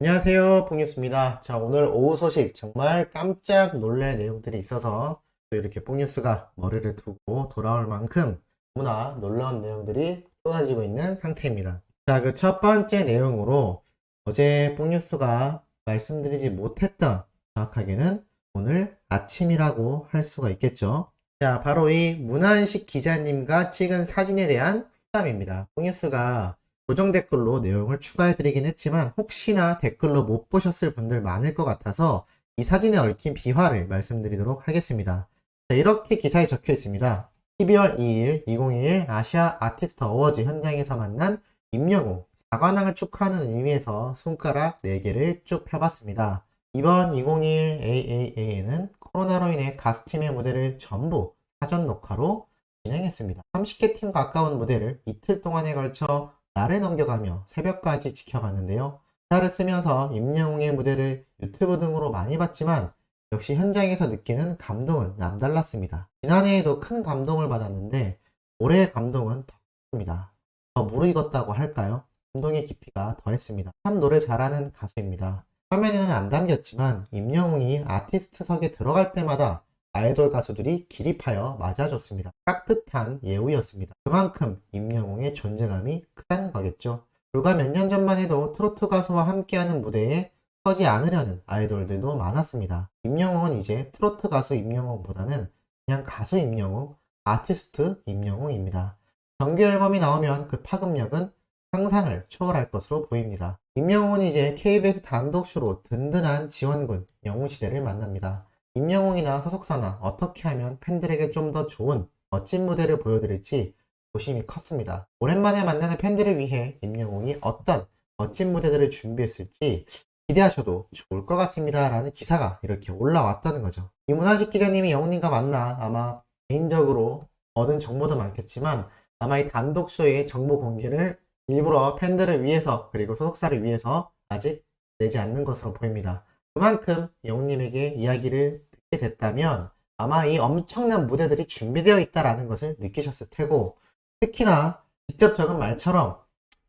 안녕하세요, 뽕뉴스입니다. 자, 오늘 오후 소식 정말 깜짝 놀랄 내용들이 있어서 또 이렇게 뽕뉴스가 머리를 두고 돌아올 만큼 너무나 놀라운 내용들이 쏟아지고 있는 상태입니다. 자, 그 첫 번째 내용으로 어제 뽕뉴스가 말씀드리지 못했던 정확하게는 오늘 아침이라고 할 수가 있겠죠. 자, 바로 이 문한식 기자님과 찍은 사진에 대한 후담입니다. 뽕뉴스가 고정 댓글로 내용을 추가해드리긴 했지만 혹시나 댓글로 못 보셨을 분들 많을 것 같아서 이 사진에 얽힌 비화를 말씀드리도록 하겠습니다. 자, 이렇게 기사에 적혀 있습니다. 12월 2일 2021 아시아 아티스트 어워즈 현장에서 만난 임영웅 4관왕을 축하하는 의미에서 손가락 4개를 쭉 펴봤습니다. 이번 2021 AAA에는 코로나로 인해 가수팀의 무대를 전부 사전 녹화로 진행했습니다. 30개 팀 가까운 무대를 이틀 동안에 걸쳐 날을 넘겨가며 새벽까지 지켜봤는데요. 기사를 쓰면서 임영웅의 무대를 유튜브 등으로 많이 봤지만 역시 현장에서 느끼는 감동은 남달랐습니다. 지난해에도 큰 감동을 받았는데 올해의 감동은 더 큽니다. 더 무르익었다고 할까요? 감동의 깊이가 더했습니다. 참 노래 잘하는 가수입니다. 화면에는 안 담겼지만 임영웅이 아티스트석에 들어갈 때마다 아이돌 가수들이 기립하여 맞아줬습니다. 깍듯한 예우였습니다. 그만큼 임영웅의 존재감이 크다는 거겠죠. 불과 몇 년 전만 해도 트로트 가수와 함께하는 무대에 서지 않으려는 아이돌들도 많았습니다. 임영웅은 이제 트로트 가수 임영웅보다는 그냥 가수 임영웅, 아티스트 임영웅입니다. 정규 앨범이 나오면 그 파급력은 상상을 초월할 것으로 보입니다. 임영웅은 이제 KBS 단독쇼로 든든한 지원군 영웅시대를 만납니다. 임영웅이나 소속사나 어떻게 하면 팬들에게 좀 더 좋은 멋진 무대를 보여드릴지 조심이 컸습니다. 오랜만에 만나는 팬들을 위해 임영웅이 어떤 멋진 무대들을 준비했을지 기대하셔도 좋을 것 같습니다. 라는 기사가 이렇게 올라왔다는 거죠. 이문화식 기자님이 영웅님과 만나 아마 개인적으로 얻은 정보도 많겠지만 아마 이 단독쇼의 정보 공개를 일부러 팬들을 위해서 그리고 소속사를 위해서 아직 내지 않는 것으로 보입니다. 그만큼 영웅님에게 이야기를 됐다면 아마 이 엄청난 무대들이 준비되어 있다라는 것을 느끼셨을 테고 특히나 직접 적은 말처럼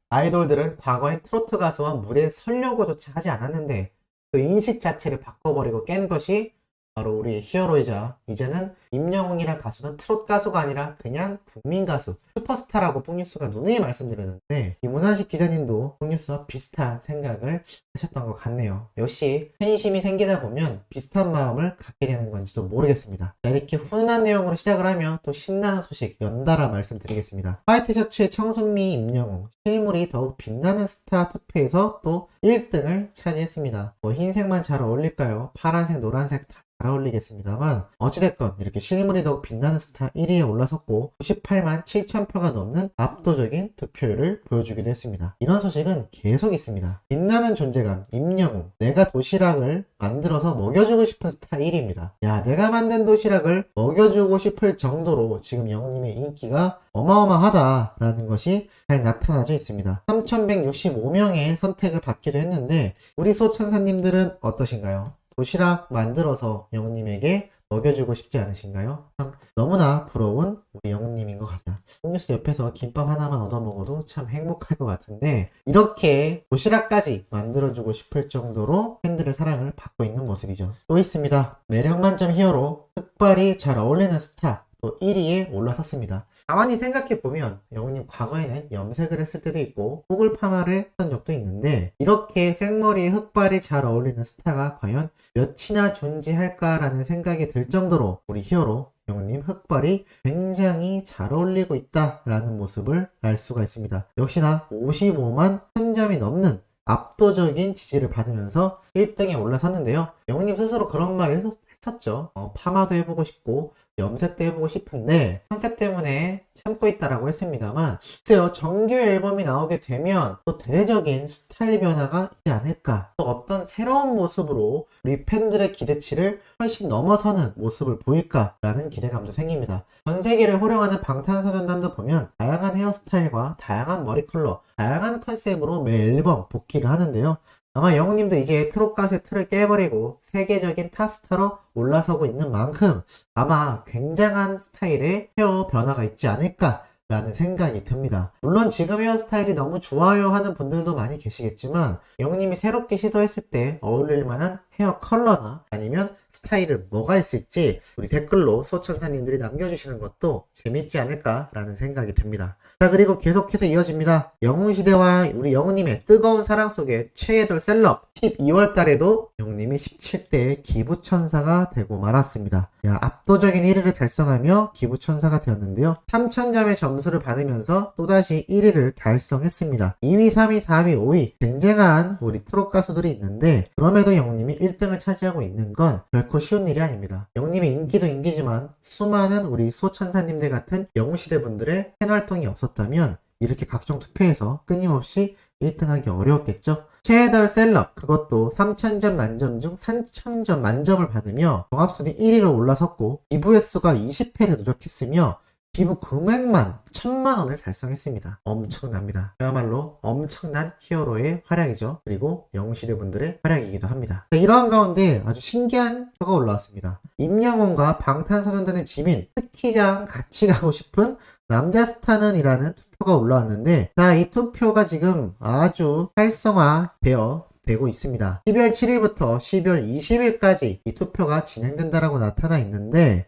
아이돌들은 과거엔 트로트 가수와 무대에 서려고조차 하지 않았는데 그 인식 자체를 바꿔버리고 깬 것이 바로 우리의 히어로이자 이제는 임영웅이란 가수는 트롯 가수가 아니라 그냥 국민 가수 슈퍼스타라고 뽕뉴스가 누누이 말씀드렸는데 이문환식 기자님도 뽕뉴스와 비슷한 생각을 하셨던 것 같네요. 역시 팬심이 생기다 보면 비슷한 마음을 갖게 되는 건지도 모르겠습니다. 자, 이렇게 훈훈한 내용으로 시작을 하면 또 신나는 소식 연달아 말씀드리겠습니다. 화이트 셔츠의 청순미 임영웅 실물이 더욱 빛나는 스타 투표에서 또 1등을 차지했습니다. 뭐 흰색만 잘 어울릴까요? 파란색 노란색 다 잘 어울리겠습니다만 어찌됐건 이렇게 실물이 더욱 빛나는 스타 1위에 올라섰고 98만 7천 표가 넘는 압도적인 득표율을 보여주기도 했습니다. 이런 소식은 계속 있습니다. 빛나는 존재감 임영웅 내가 도시락을 만들어서 먹여주고 싶은 스타 1위입니다. 야 내가 만든 도시락을 먹여주고 싶을 정도로 지금 영웅님의 인기가 어마어마하다라는 것이 잘 나타나져 있습니다. 3165명의 선택을 받기도 했는데 우리 소천사님들은 어떠신가요? 도시락 만들어서 영우님에게 먹여주고 싶지 않으신가요? 참 너무나 부러운 우리 영우님인 것 같아요. 홈뉴스 옆에서 김밥 하나만 얻어 먹어도 참 행복할 것 같은데 이렇게 도시락까지 만들어주고 싶을 정도로 팬들의 사랑을 받고 있는 모습이죠. 또 있습니다. 매력 만점 히어로 흑발이 잘 어울리는 스타 또 1위에 올라섰습니다. 가만히 생각해보면 영우님 과거에는 염색을 했을 때도 있고 혹을 파마를 했던 적도 있는데 이렇게 생머리에 흑발이 잘 어울리는 스타가 과연 몇이나 존재할까라는 생각이 들 정도로 우리 히어로 영우님 흑발이 굉장히 잘 어울리고 있다라는 모습을 알 수가 있습니다. 역시나 55만 1000점이 넘는 압도적인 지지를 받으면서 1등에 올라섰는데요. 영우님 스스로 그런 말을 했었, 했었죠. 어, 파마도 해보고 싶고 염색도 해보고 싶은데 컨셉 때문에 참고 있다라고 했습니다만 글쎄요 정규 앨범이 나오게 되면 또 대대적인 스타일 변화가 있지 않을까. 또 어떤 새로운 모습으로 우리 팬들의 기대치를 훨씬 넘어서는 모습을 보일까라는 기대감도 생깁니다. 전 세계를 호령하는 방탄소년단도 보면 다양한 헤어스타일과 다양한 머리 컬러 다양한 컨셉으로 매 앨범 복귀를 하는데요 아마 영웅님도 이제 트롯 가수의 틀을 깨버리고 세계적인 탑스타로 올라서고 있는 만큼 아마 굉장한 스타일의 헤어 변화가 있지 않을까 라는 생각이 듭니다. 물론 지금 헤어스타일이 너무 좋아요 하는 분들도 많이 계시겠지만 영님이 새롭게 시도했을 때 어울릴 만한 헤어 컬러나 아니면 스타일은 뭐가 있을지 우리 댓글로 소천사님들이 남겨주시는 것도 재밌지 않을까라는 생각이 듭니다. 자 그리고 계속해서 이어집니다. 영웅시대와 우리 영웅님의 뜨거운 사랑 속에 최애돌 셀럽 12월 달에도 영웅님이 17대 기부천사가 되고 말았습니다. 야, 압도적인 1위를 달성하며 기부천사가 되었는데요. 3000점의 점수를 받으면서 또다시 1위를 달성했습니다. 2위, 3위, 4위, 5위 쟁쟁한 우리 트롯 가수들이 있는데 그럼에도 영웅님이 1등을 차지하고 있는 건 결코 쉬운 일이 아닙니다. 영웅님의 인기도 인기지만 수많은 우리 소천사님들 같은 영웅시대 분들의 팬 활동이 없었 다면 이렇게 각종 투표에서 끊임없이 1등하기 어려웠겠죠? 최애달 셀럽 그것도 3000점 만점 중 3000점 만점을 받으며 종합순위 1위로 올라섰고 기부 횟수가 20회를 누적했으며 기부 금액만 1000만원을 달성했습니다. 엄청납니다. 그야말로 엄청난 히어로의 활약이죠. 그리고 영웅시대 분들의 활약이기도 합니다. 자, 이러한 가운데 아주 신기한 표가 올라왔습니다. 임영웅과 방탄소년단의 지민, 스키장 같이 가고 싶은 남자 스타는 이라는 투표가 올라왔는데 자, 이 투표가 지금 아주 활성화되어 되고 있습니다. 12월 7일부터 12월 20일까지 이 투표가 진행된다라고 나타나 있는데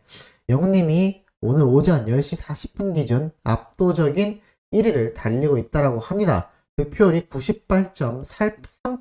영님이 오늘 오전 10시 40분 기준 압도적인 1위를 달리고 있다라고 합니다. 득표율이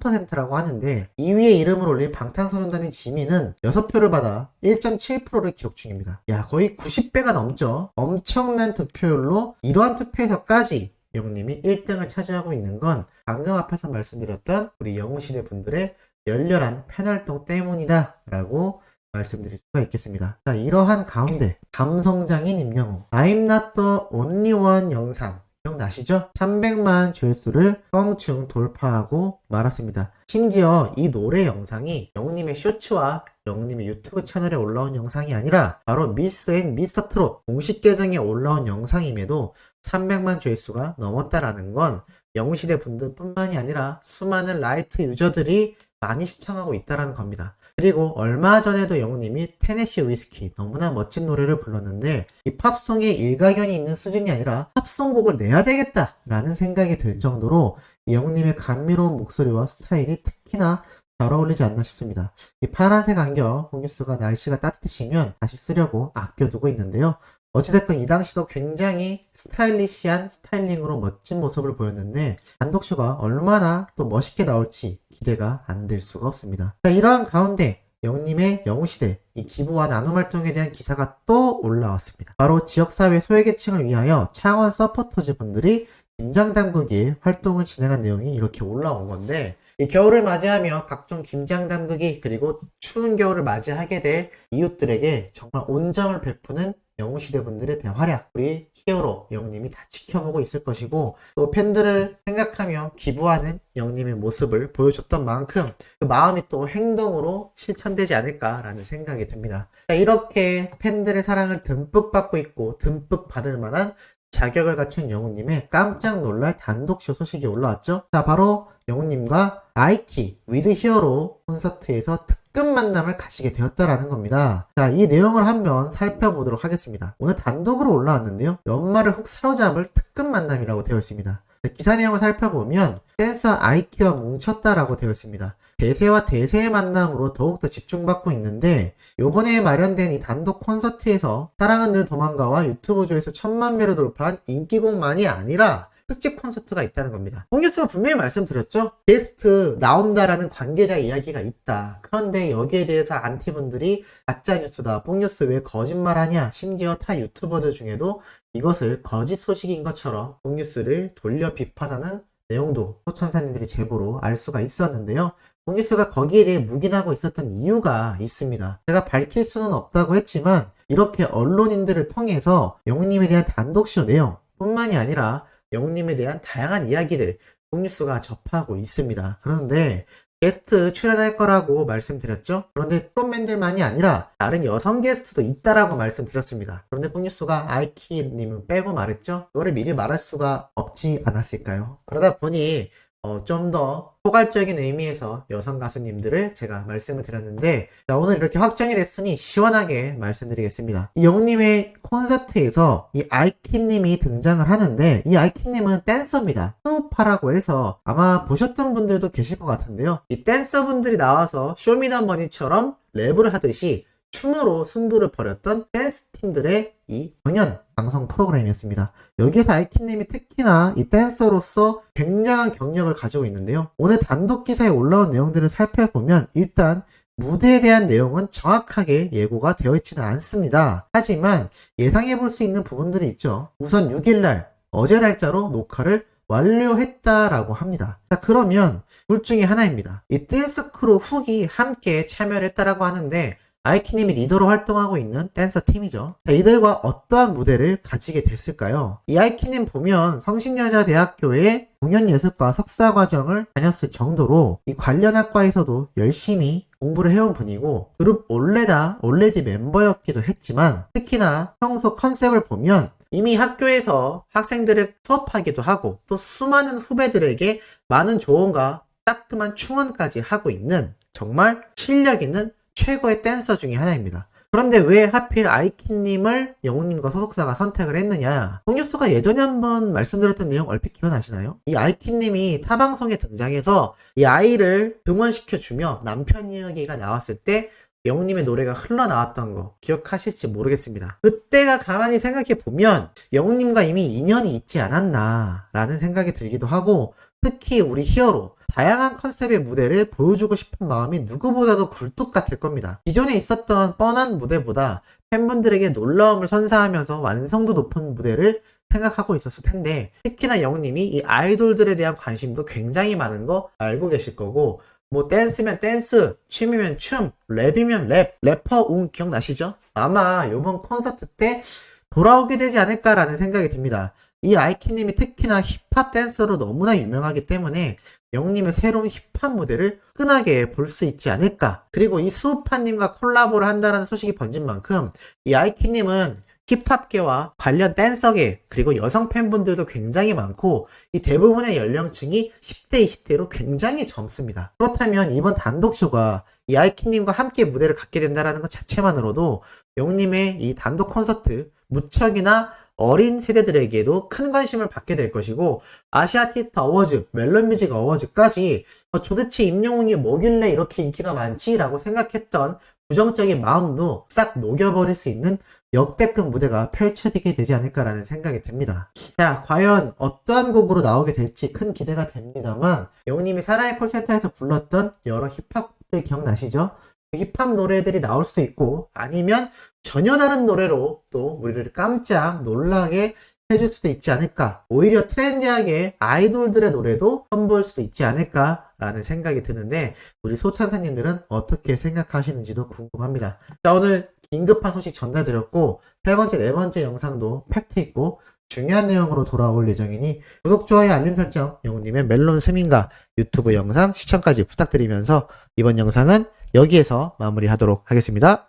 98.3%라고 하는데 2위에 이름을 올린 방탄소년단의 지민은 6표를 받아 1.7%를 기록 중입니다. 야 거의 90배가 넘죠. 엄청난 득표율로 이러한 투표에서까지 영님이 1등을 차지하고 있는 건 방금 앞에서 말씀드렸던 우리 영웅시대 분들의 열렬한 팬활동 때문이다 라고 말씀드릴 수가 있겠습니다. 자, 이러한 가운데 감성장인 임영웅 I'm not the only one 영상 기억나시죠? 300만 조회수를 껑충 돌파하고 말았습니다. 심지어 이 노래 영상이 영웅님의 쇼츠와 영웅님의 유튜브 채널에 올라온 영상이 아니라 바로 미스 앤 미스터 트롯 공식 계정에 올라온 영상임에도 300만 조회수가 넘었다라는 건 영웅시대 분들뿐만이 아니라 수많은 라이트 유저들이 많이 시청하고 있다라는 겁니다. 그리고 얼마 전에도 영웅님이 테네시 위스키 너무나 멋진 노래를 불렀는데 이 팝송에 일가견이 있는 수준이 아니라 팝송곡을 내야 되겠다라는 생각이 들 정도로 이 영웅님의 감미로운 목소리와 스타일이 특히나 잘 어울리지 않나 싶습니다. 이 파란색 안경 홍유스가 날씨가 따뜻해지면 다시 쓰려고 아껴두고 있는데요. 어찌됐건 이 당시도 굉장히 스타일리시한 스타일링으로 멋진 모습을 보였는데 단독쇼가 얼마나 또 멋있게 나올지 기대가 안 될 수가 없습니다. 자, 이러한 가운데 영님의 영웅시대 이 기부와 나눔 활동에 대한 기사가 또 올라왔습니다. 바로 지역사회 소외계층을 위하여 창원 서포터즈 분들이 김장당국이 활동을 진행한 내용이 이렇게 올라온 건데 이 겨울을 맞이하며 각종 김장 담그기 그리고 추운 겨울을 맞이하게 될 이웃들에게 정말 온정을 베푸는 영웅시대 분들의 대활약 우리 히어로 영님이 다 지켜보고 있을 것이고 또 팬들을 생각하며 기부하는 영님의 모습을 보여줬던 만큼 그 마음이 또 행동으로 실천되지 않을까라는 생각이 듭니다. 자, 이렇게 팬들의 사랑을 듬뿍 받고 있고 듬뿍 받을 만한 자격을 갖춘 영웅님의 깜짝 놀랄 단독쇼 소식이 올라왔죠. 자, 바로 영웅님과 나이키 위드 히어로 콘서트에서 특급 만남을 가지게 되었다라는 겁니다. 자, 이 내용을 한번 살펴보도록 하겠습니다. 오늘 단독으로 올라왔는데요. 연말을 훅 사로잡을 특급 만남이라고 되어 있습니다. 자, 기사 내용을 살펴보면 댄서 아이키와 뭉쳤다라고 되어 있습니다. 대세와 대세의 만남으로 더욱더 집중받고 있는데 요번에 마련된 이 단독 콘서트에서 사랑은 늘 도망가와 유튜브 조회수 천만 배를 돌파한 인기곡만이 아니라 특집 콘서트가 있다는 겁니다. 홍뉴스가 분명히 말씀드렸죠? 게스트 나온다라는 관계자 이야기가 있다. 그런데 여기에 대해서 안티분들이 가짜 뉴스다. 뽕뉴스 왜 거짓말하냐? 심지어 타 유튜버들 중에도 이것을 거짓 소식인 것처럼 뽕뉴스를 돌려 비판하는 내용도 소천사님들이 제보로 알 수가 있었는데요. 뽕뉴스가 거기에 대해 묵인하고 있었던 이유가 있습니다. 제가 밝힐 수는 없다고 했지만 이렇게 언론인들을 통해서 영웅님에 대한 단독쇼 내용 뿐만이 아니라 영웅님에 대한 다양한 이야기를 뽕뉴스가 접하고 있습니다. 그런데 게스트 출연할 거라고 말씀드렸죠? 그런데 프로맨들만이 아니라 다른 여성 게스트도 있다라고 말씀드렸습니다. 그런데 뽕뉴스가 아이키님은 빼고 말했죠? 이거를 미리 말할 수가 없지 않았을까요? 그러다 보니 어, 좀 더 포괄적인 의미에서 여성 가수님들을 제가 말씀을 드렸는데 자, 오늘 이렇게 확정이 됐으니 시원하게 말씀드리겠습니다. 이 영님의 콘서트에서 이 아이키님이 등장을 하는데 이 아이키님은 댄서입니다. 스우파라고 해서 아마 보셨던 분들도 계실 것 같은데요. 이 댄서분들이 나와서 쇼미더머니처럼 랩을 하듯이 춤으로 승부를 벌였던 댄스 팀들의 이 공연 방송 프로그램이었습니다. 여기에서 아이키님이 특히나 이 댄서로서 굉장한 경력을 가지고 있는데요. 오늘 단독 기사에 올라온 내용들을 살펴보면 일단 무대에 대한 내용은 정확하게 예고가 되어 있지는 않습니다. 하지만 예상해 볼 수 있는 부분들이 있죠. 우선 6일날 어제 날짜로 녹화를 완료했다라고 합니다. 자, 그러면 둘 중에 하나입니다. 이 댄스 크루 훅이 함께 참여를 했다라고 하는데 아이키님이 리더로 활동하고 있는 댄서 팀이죠. 자, 이들과 어떠한 무대를 가지게 됐을까요? 이 아이키님 보면 성신여자대학교의 공연예술과 석사과정을 다녔을 정도로 이 관련 학과에서도 열심히 공부를 해온 분이고 그룹 올레다 올레디 멤버였기도 했지만 특히나 평소 컨셉을 보면 이미 학교에서 학생들을 수업하기도 하고 또 수많은 후배들에게 많은 조언과 따끔한 충원까지 하고 있는 정말 실력 있는 최고의 댄서 중에 하나입니다. 그런데 왜 하필 아이키님을 영웅님과 소속사가 선택을 했느냐? 홍유수가 예전에 한번 말씀드렸던 내용 얼핏 기억나시나요? 이 아이키님이 타방송에 등장해서 이 아이를 등원시켜주며 남편 이야기가 나왔을 때 영웅님의 노래가 흘러나왔던 거 기억하실지 모르겠습니다. 그때가 가만히 생각해 보면 영웅님과 이미 인연이 있지 않았나라는 생각이 들기도 하고 특히 우리 히어로 다양한 컨셉의 무대를 보여주고 싶은 마음이 누구보다도 굴뚝 같을 겁니다. 기존에 있었던 뻔한 무대보다 팬분들에게 놀라움을 선사하면서 완성도 높은 무대를 생각하고 있었을 텐데 특히나 영웅님이 이 아이돌들에 대한 관심도 굉장히 많은 거 알고 계실 거고 뭐 댄스면 댄스, 춤이면 춤, 랩이면 랩, 래퍼 웅 기억나시죠? 아마 이번 콘서트 때 돌아오게 되지 않을까라는 생각이 듭니다. 이 아이키님이 특히나 힙합 댄서로 너무나 유명하기 때문에 영님의 새로운 힙합 무대를 끈하게 볼 수 있지 않을까. 그리고 이 수우파님과 콜라보를 한다는 소식이 번진 만큼 이 아이키님은 힙합계와 관련 댄서계 그리고 여성 팬분들도 굉장히 많고 이 대부분의 연령층이 10대, 20대로 굉장히 젊습니다. 그렇다면 이번 단독쇼가 이 아이키님과 함께 무대를 갖게 된다는 것 자체만으로도 영님의 이 단독 콘서트 무척이나 어린 세대들에게도 큰 관심을 받게 될 것이고 아시아티스트 어워즈, 멜론뮤직 어워즈까지 어, 도대체 임영웅이 뭐길래 이렇게 인기가 많지라고 생각했던 부정적인 마음도 싹 녹여버릴 수 있는 역대급 무대가 펼쳐지게 되지 않을까라는 생각이 듭니다. 자, 과연 어떠한 곡으로 나오게 될지 큰 기대가 됩니다만 영웅님이 사랑의 콜센터에서 불렀던 여러 힙합들 기억나시죠? 그 힙합 노래들이 나올 수도 있고 아니면 전혀 다른 노래로 또 우리를 깜짝 놀라게 해줄 수도 있지 않을까. 오히려 트렌디하게 아이돌들의 노래도 선보일 수도 있지 않을까 라는 생각이 드는데 우리 소찬사님들은 어떻게 생각하시는지도 궁금합니다. 자 오늘 긴급한 소식 전달드렸고 세 번째, 네 번째 영상도 팩트 있고 중요한 내용으로 돌아올 예정이니 구독, 좋아요, 알림 설정, 영우님의 멜론 스민가 유튜브 영상 시청까지 부탁드리면서 이번 영상은 여기에서 마무리하도록 하겠습니다.